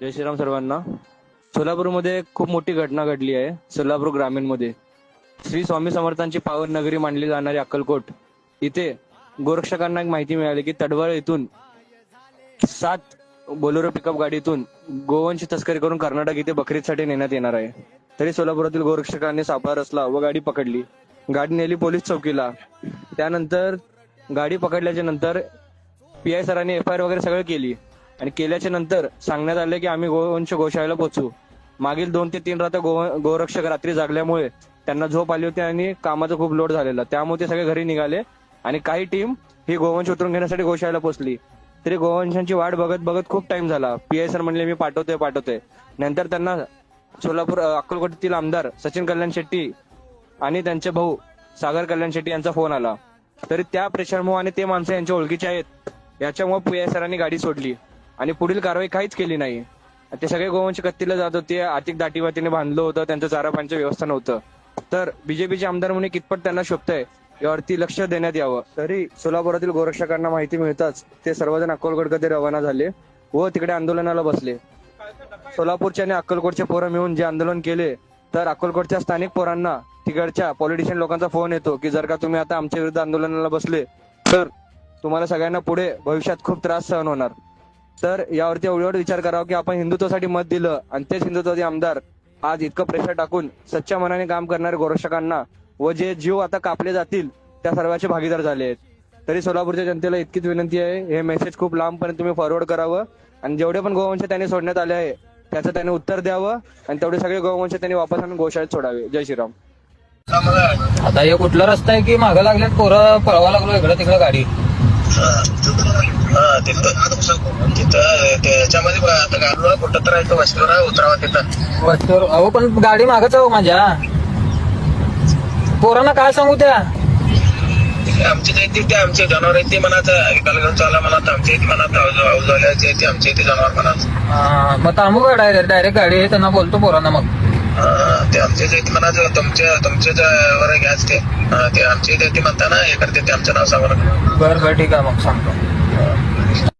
जय श्रीराम सर्वांना. सोलापूरमध्ये खूप मोठी घटना घडली आहे. सोलापूर ग्रामीणमध्ये. श्री स्वामी समर्थांची पावन नगरी मानली जाणारी अक्कलकोट. इथे गोरक्षकांना एक माहिती मिळाली की तडवळ येथून सात बोलेरो पिकअप गाडीतून गोवंश तस्करी करून कर्नाटक इथे बकरीदसाठी नेण्यात येणार आहे. तरी सोलापुरातील गोरक्षकांनी सापळा रचला व गाडी पकडली. गाडी नेली पोलीस चौकीला. त्यानंतर गाडी पकडल्याच्या नंतर पी आय सरांनी एफ आय आर वगैरे सगळं केली. आणि केल्याच्यानंतर सांगण्यात आले की आम्ही गोवंश गोशाळेला पोहोचू. मागील दोन ते तीन रात्र गो गोरक्षक रात्री जागल्यामुळे त्यांना झोप आली होती आणि कामाचा खूप लोड झालेला. त्यामुळे ते सगळे घरी निघाले आणि काही टीम ही गोवंश उतरून घेण्यासाठी गोशाळेला पोहोचली. तरी गोवंशांची वाट बघत बघत खूप टाइम झाला. पीआय सर म्हणले मी पाठवतोय पाठवतोय. नंतर त्यांना सोलापूर अक्कलकोटीतील आमदार सचिन कल्याण शेट्टी आणि त्यांचे भाऊ सागर कल्याण शेट्टी यांचा फोन आला. तरी त्या प्रेशरमुळे आणि ते माणसं यांच्या ओळखीचे आहेत याच्यामुळे पी आय सरांनी गाडी सोडली. आणि पुढील कारवाई काहीच केली नाही. ते सगळे गोवंश कत्तीला जात होते आर्थिक दाटीवातीने बांधलं होतं त्यांचं चारा पाण्याचं व्यवस्था नव्हतं. तर बीजेपीचे आमदार म्हणून कितपत त्यांना शोभतंय यावरती लक्ष देण्यात यावं. तरी सोलापुरातील गोरक्षकांना माहिती मिळताच ते सर्वजण अक्कलकोटकडे रवाना झाले व तिकडे आंदोलनाला बसले. सोलापूरचे आणि अक्कलकोटचे पोरं मिळून जे आंदोलन केले तर अक्कलकोटच्या स्थानिक पोरांना तिकडच्या पॉलिटिशियन लोकांचा फोन येतो की जर का तुम्ही आता आमच्या विरुद्ध आंदोलनाला बसले तर तुम्हाला सगळ्यांना पुढे भविष्यात खूप त्रास सहन होणार. तर यावरती एवढ्यावर विचार करावा की आपण हिंदुत्वासाठी मत दिलं आणि तेच हिंदुत्वाचे आमदार आज इतकं प्रेशर टाकून सच्च्या मनाने काम करणारे गोरक्षकांना व जे जीव आता कापले जातील त्या सर्वांचे भागीदार झाले आहेत. तरी सोलापूरच्या जनतेला इतकीच विनंती आहे हे मेसेज खूप लांबपर्यंत तुम्ही फॉरवर्ड करावं आणि जेवढे पण गोवंश त्यांनी सोडण्यात आले आहे त्याचं त्यांनी उत्तर द्यावं आणि तेवढे सगळे गोवंश त्यांनी वापस आणून गोशाळेत सोडावे. जय श्रीराम. आता हे कुठला रस्ता आहे की मागं लागल्यात पोरं पळवा लागलो इकडं तिकडं गाडी? तिथं तिथं त्याच्यामध्ये बघा, कुठं तर आहे तो वस्तीवर. उतरावा तिथं वस्तीवर अहो पण गाडी मागच अहो माझ्या. पोरांना काय सांगू त्या? आमचे जे ते आमचे जनावर आहेत ते म्हणत विकायला घेऊन चाला म्हणत आमच्या इथे म्हणत औजाल्याचे ते आमचे इथे जनावर म्हणत हा, मग थांबू का डायरेक्ट डायरेक्ट गाडी? आहे त्यांना बोलतो पोरांना मग. ते आमचे जे म्हणत तुमच्या तुमचे जे वर घ्याच ते हा, ते आमचे इथे ते म्हणता ना हे करते ते आमचं नाव सांगू बरं बरं ठीक आहे मग सांगतो.